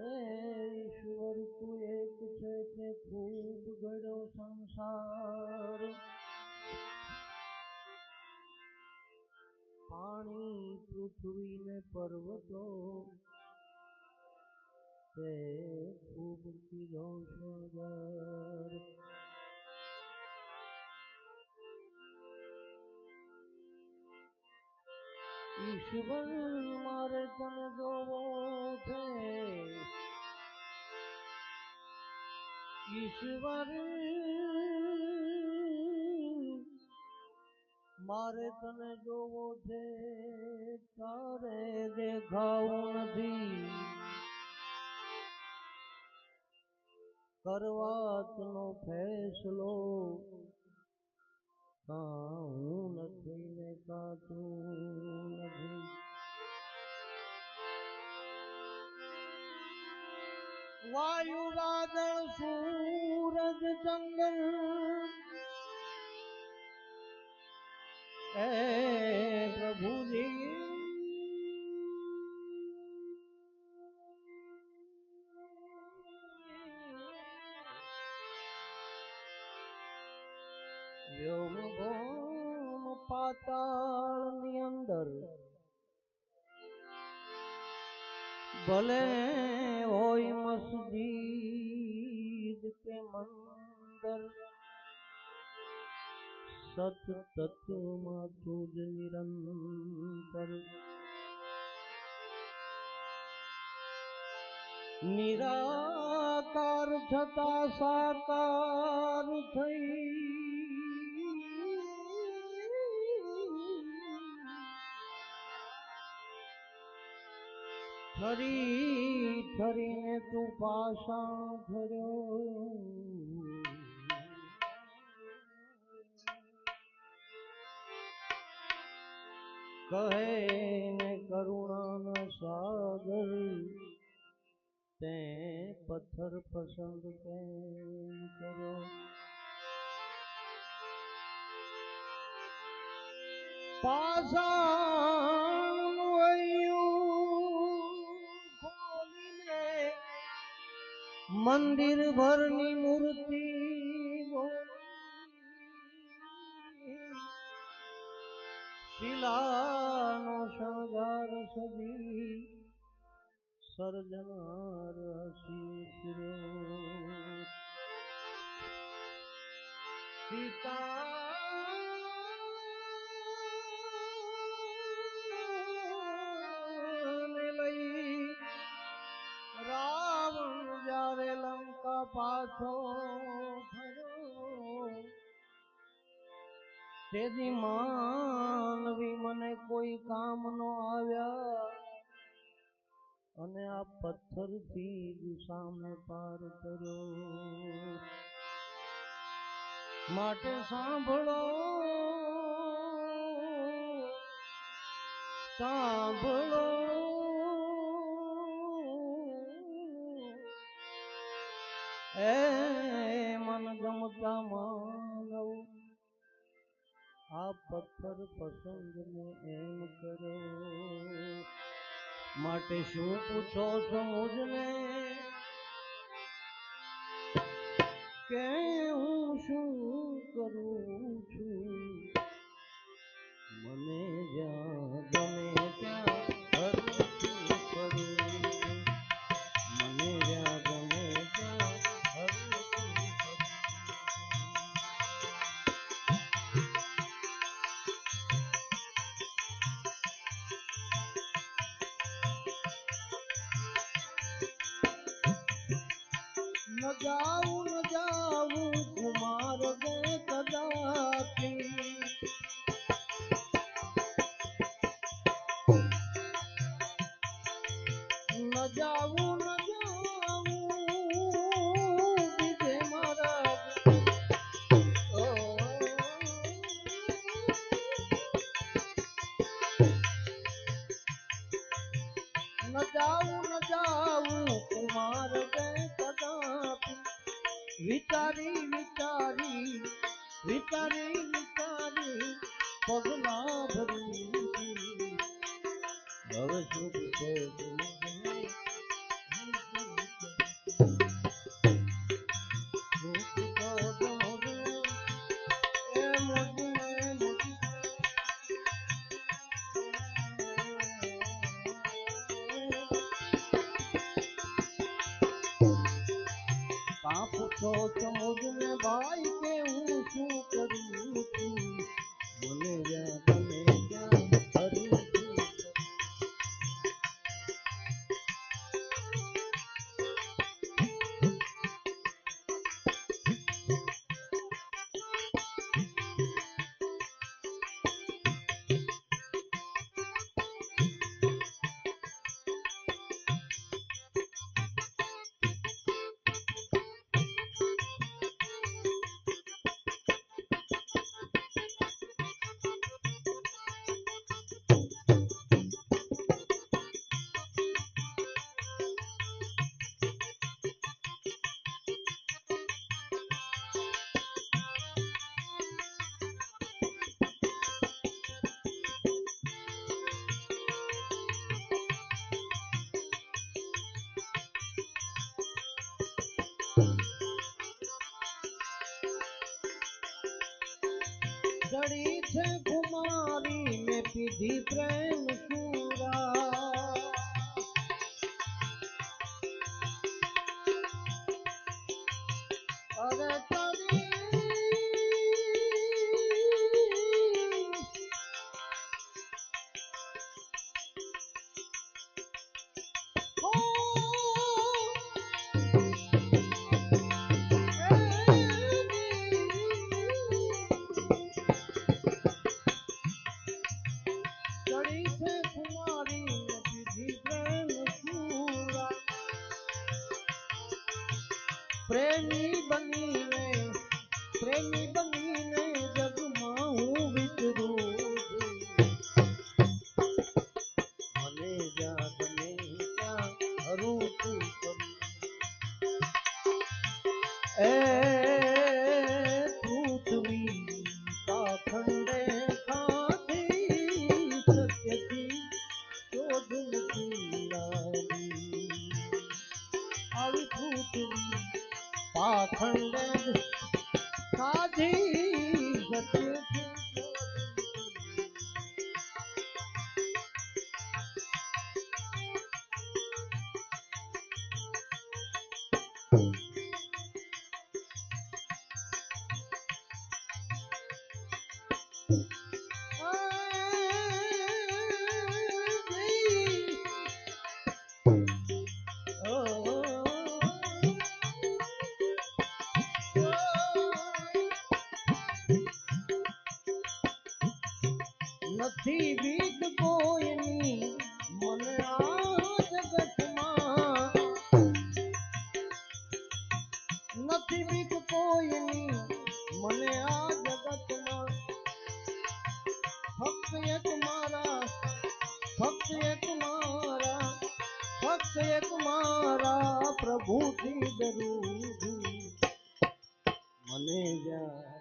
ઈશ્વર તું એક છે તે ખૂબ ઘડો સંસાર. પાણી, પૃથ્વી ને પર્વતો તે ખૂબ કીધો શણગાર ઈશ્વર મારે તને જોવો છે. ઈશ્વર, મારે તને જોવો છે, તારે દેખાવું નથી. કરવાતનો ફેસલો હું નથી ને કાતું નથી. વાયુ વાદળ સૂરજ ચંદ્ર એ પ્રભુજી વ્યોમ ભૌમ પાતાળની અંદર ભલે હોય મસ્જિદ કે મંદર સત તત્વમાં તું જ નિરંતર. નિરાકાર થતા સાકાર થઈ ઠરી ઠરીને તું પાષાણ ધર્યો કહે ને કરુણાનો સાગર, તે પથ્થર પસંદ કેમ કર્યો પાષાણનું મંદિર ભરની મૂર્તિ શિલાનો શણગાર સજી સર્જનાર હસી ફિર્યો પાછો તેથી માનવી મને કોઈ કામ નો આવ્યા. અને આ પથ્થરથી જ સામે પાર કર્યો. માટે સાંભળો. સાંભળો. મન આ પથ્થર પસંદ ને એમ કરો. માટે શું પૂછો છો કે હું શું કરું? ન જાઉં તો સમુદ્ર ભાઈ કે હું શું કરું છું सिद्धि प्रेम એક મારા ફક્ત એક મારા પ્રભુથી ડરું મને જા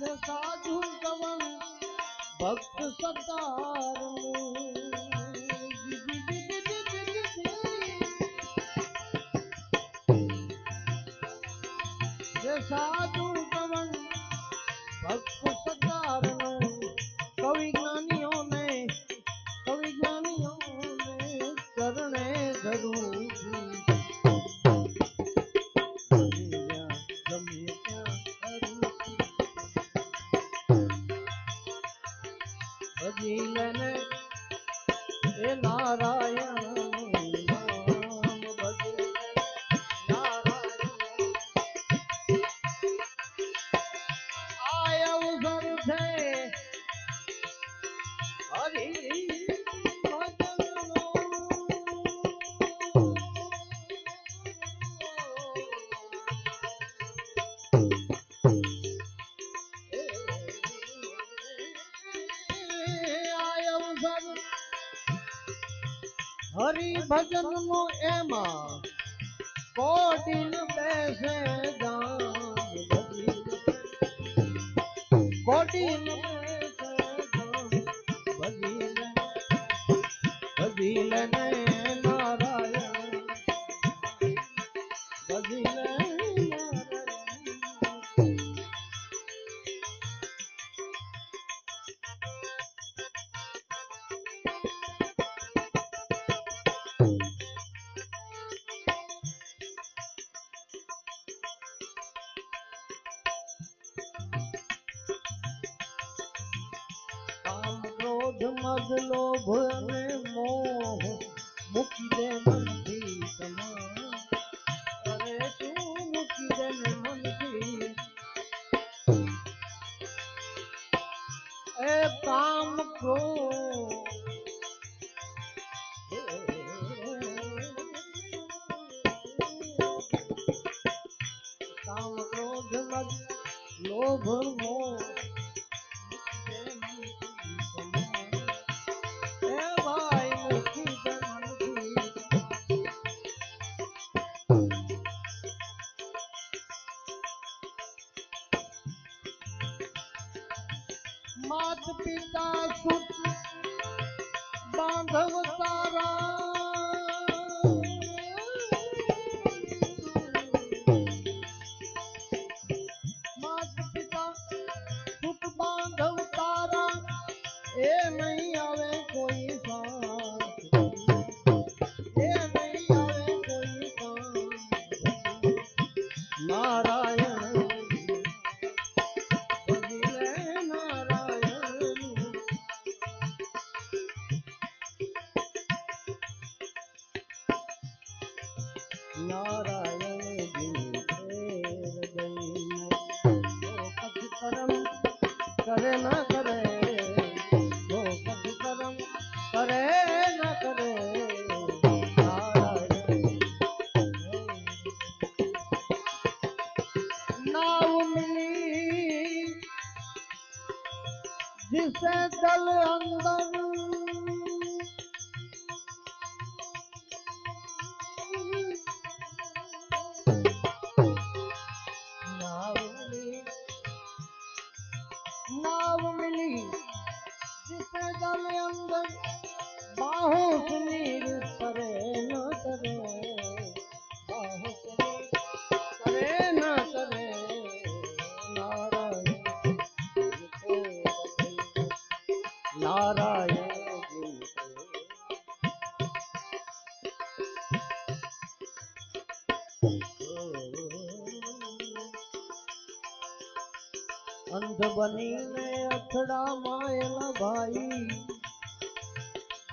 સાધુ કવન ભક્ત સતારનું સાધુ હરિભજનનું એમાં કોટિન બેસે કોટિન ભજીલ જાન ભજી લોભ અને મોહ મૂકી દે મનથી તમામ અરે તું મૂકી દે ને મનથી એ કામ ક્રોધ લોભ માત પિતા સુત બાંધવ તારા કરે ના બાહુ નીર પરે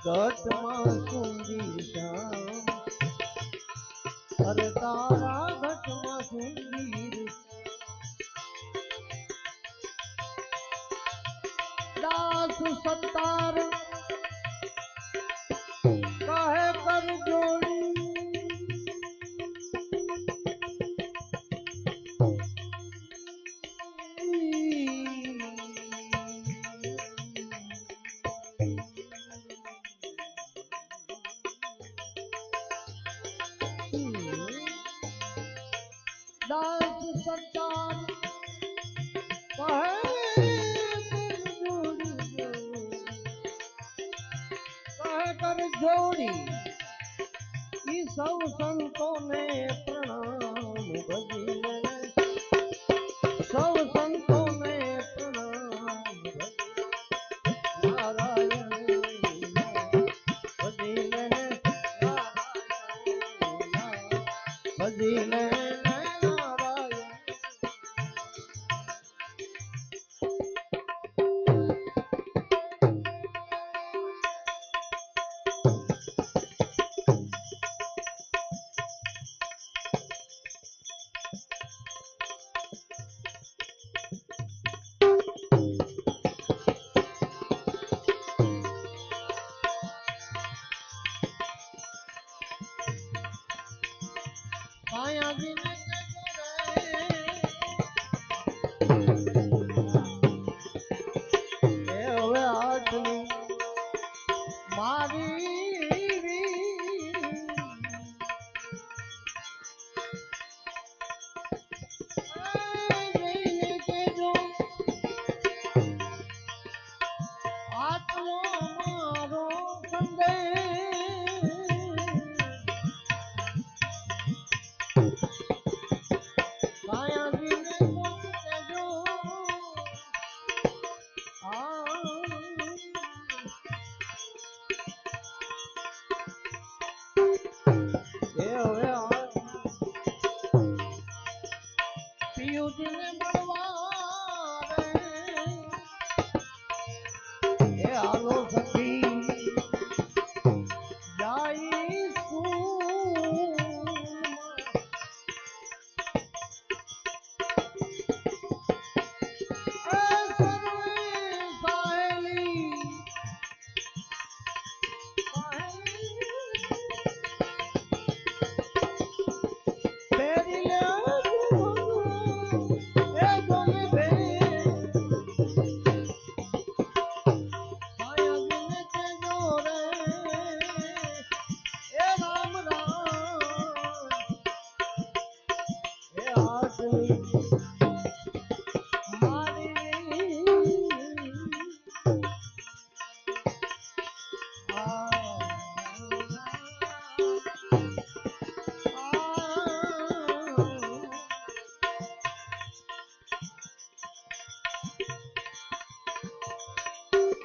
ઘટમાં કુંજી શ્યામ અરે તારા કર જોડી. ઈ સૌ સંતોને પ્રણામ ભજી સૌ સંતોને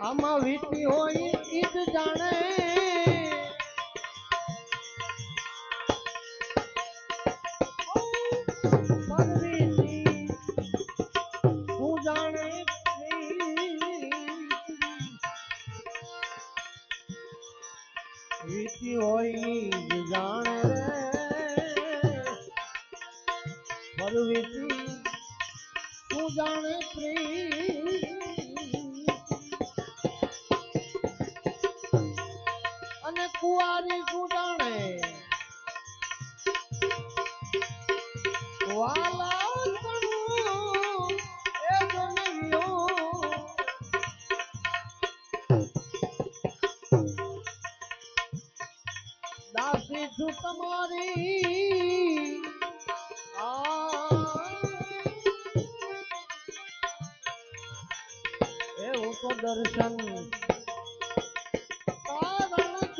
આમાં વીટી હોય ઈ જ જાણે. અને કુવારી શું જાણે વાલા છું તમારી. એવું તો દર્શન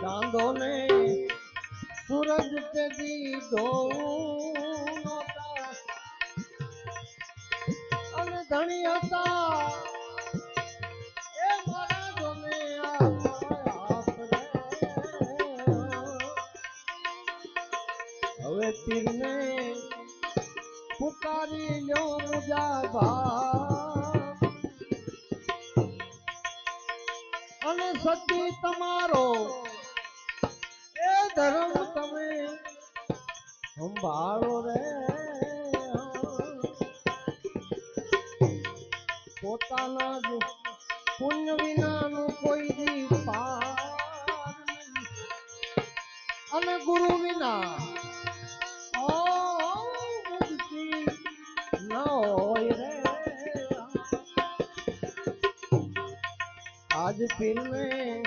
ચાંદો ને સૂરજ તેજી નોતા અને ધણી હતા. હવે પીરને પુકારી લ્યો મુજા ભા અને સતી તમારો. એ ધર્મ તમે સંભાળો રે. પોતાના પુણ્ય વિનાનું feeling